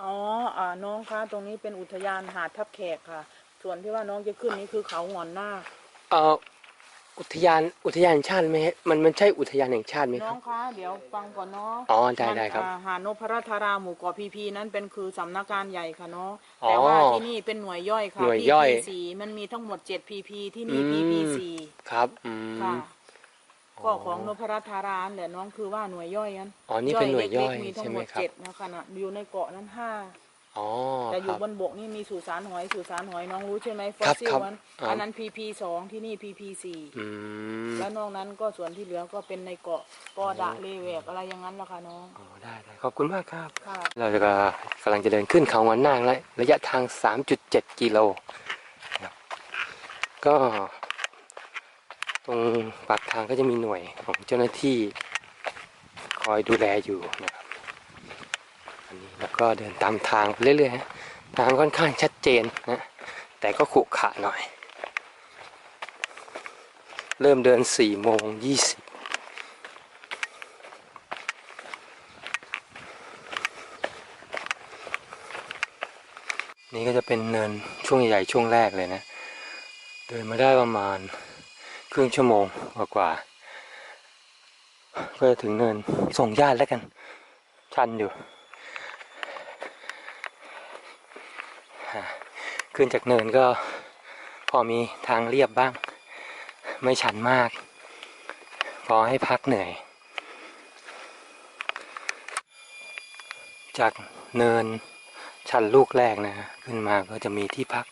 อ๋ออ่าน้องคะตรงนี้เป็นอุทยานหาดทับแขกค่ะ ส่วนที่ว่าน้องจะขึ้นนี้คือเขาหงอนนาคเอ่ออุทยานอุทยานแห่งชาติไหมฮะมันมันใช่อุทยานแห่งชาติไหมคน้รัอบงคะเดี๋ยวฟังก่อนเนาะอ๋อได้ได้ครับมันอ่าหาดนพรัตราหมู่เกาะพีพีนั้นเป็นคือสำนักงานใหญ่ค่ะเนาะอ๋อแต่ว่าที่นี่เป็นหน่วยย่อยค่ะหน่วยย่อย พีสี่มันมีทั้งหมด7 PP ที่นี่อืม PP สี่ครับอืม ค่ะอ๋อ ก็ของนพรัตราแหละน้องคือว่าหน่วยย่อยนั้นอ๋อนี่เป็นหน่วยย่อยล็กๆมีทั้ใช่งไหหมมดครับเจ็ดนะคะนะอยู่ในเกาะนั้นห้าอ๋อแต่อคยู่รับบนบกนี่มีสุสานหอยสุสานหอยน้องรู้ใช่ไหมฟอครัสบซิลครับนั้นอ๋ออัอันนั้น PP สองที่นี่ PP สี่อืมแล้วนอกนั้นก็ส่วนที่เหลือก็เป็นในเกาะปอดะเลแวกอะไรอย่างนั้นละค่ะน้องอ๋อได้ได้ขอบคุณมากครับค่ะเราจะกำลังจะเดินขึ้นเขางอนนางแล้วระยะทาง 3.7 กิโลนะครับก็ ตรงปากทางก็จะมีหน่วยของเจ้าหน้าที่คอยดูแลอยู่นะครับ อันนี้แล้วก็เดินตามทางไปเรื่อยๆฮะทางค่อนข้างชัดเจนนะแต่ก็ขรุขระหน่อย เริ่มเดิน4โมง20นี่ก็จะเป็นเนินช่วงใหญ่ช่วงแรกเลยนะ เดินมาได้ประมาณ ครึ่งชั่วโมงกว่าๆก็จะถึงเนินส่งญาติแล้วกัน ชันอยู่ ขึ้นจากเนินก็พอมีทางเรียบบ้าง ไม่ชันมาก พอให้พักเหนื่อย จากเนินชันลูกแรกนะฮะขึ้นมาก็จะมีที่พัก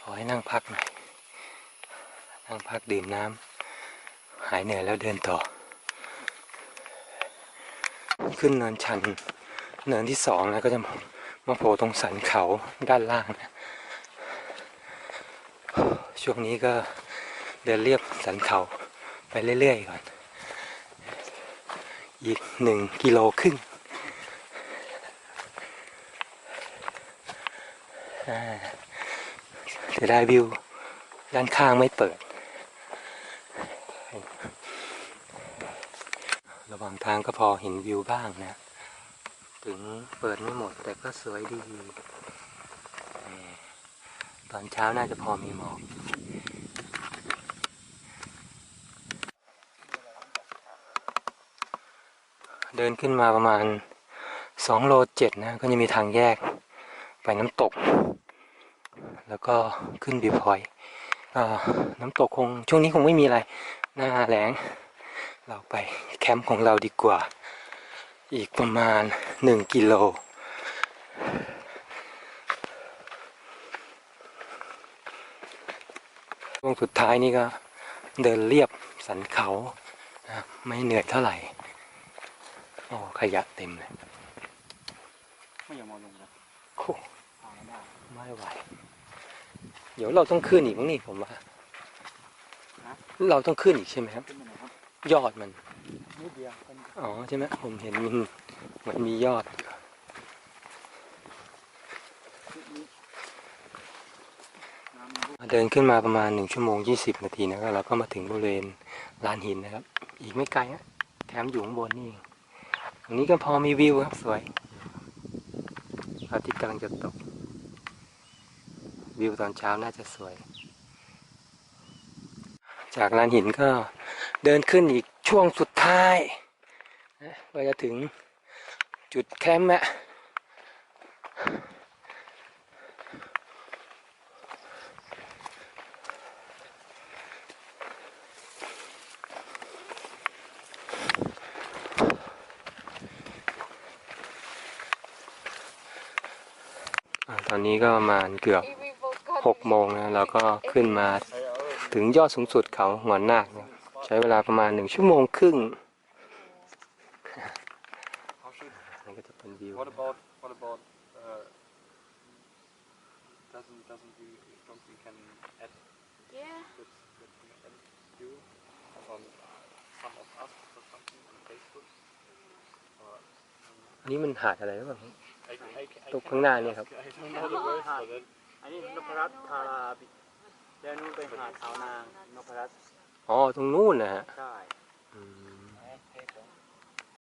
ขอให้นั่งพักหน่อย นั่งพักดื่มน้ำหายเหนื่อยแล้วเดินต่อ ขึ้นเนินชัน เนินที่สองนะก็จะมาโผล่ตรงสันเขาด้านล่างนะช่วงนี้ก็เดินเรียบสันเขาไปเรื่อยๆก่อน อีกหนึ่งกิโลครึ่งจะได้วิวด้านข้างไม่เปิด ระหว่างทางก็พอเห็นวิวบ้างนะ ถึงเปิดไม่หมดแต่ก็สวยดี ตอนเช้าน่าจะพอมีหมอกเดินขึ้นมาประมาณสองโลเจ็ดนะ ก็จะมีทางแยกไปน้ำตก แล้วก็ขึ้นบิวพอยน้ำตกคงช่วงนี้คงไม่มีอะไรหน้าแรง เราไปแคมป์ของเราดีกว่า อีกประมาณหนึ่งกิโล ช่วงสุดท้ายนี่ก็เดินเรียบสันเขานะไม่เหนื่อยเท่าไหร่ โอ้ขยะเต็มเลย ไม่ยอมเอาลงนะโอ้หาไม่ได้ไม่ไหว เดี๋ยวเราต้องขึ้นอีกมั้งนี่ผมว่า เราต้องขึ้นอีกใช่ไหมครับ ขึ้นไปไหนครับยอดมันนิดเดียวเป็นอ๋อใช่ไหมผมเห็นมันเหมือนมียอดน้ำมันเดินขึ้นมาประมาณหนึ่งชั่วโมงยี่สิบนาทีนะครับเราก็มาถึงบริเวณลานหินนะครับ อีกไม่ไกลนะแถมอยู่ข้างบนนี่เองตรงนี้ก็พอมีวิวครับสวยพระอาทิตย์กำลังจะตก วิวตอนเช้าน่าจะสวย จากลานหินก็ เดินขึ้นอีกช่วงสุดท้ายนะก็จะถึงจุดแคมป์อะอ่าตอนนี้ก็ประมาณเกือบหกโมงนะเราก็ขึ้นมาถึงยอดสูงสุดเขาหัวนาคนะ ใช้เวลาประมาณหนึ่งชั่วโมงครึ่ง How should นี่ก็จะเป็นวิว What about what about uh, doesn't doesn't you don't you can add Yeah. that that we add you on some of us or something on Facebook or อันนี้มันหาดอะไรหรือเปล่า I, I, I ตรงข้างหน้าเนี่ยครับ I don't know the word for that อันนี้นพรัตน์ธาราบิแล้วนู่นไปหาดขาวนางนพรัตน์ อ๋อตรงนู้นนะฮะ ใช่อืม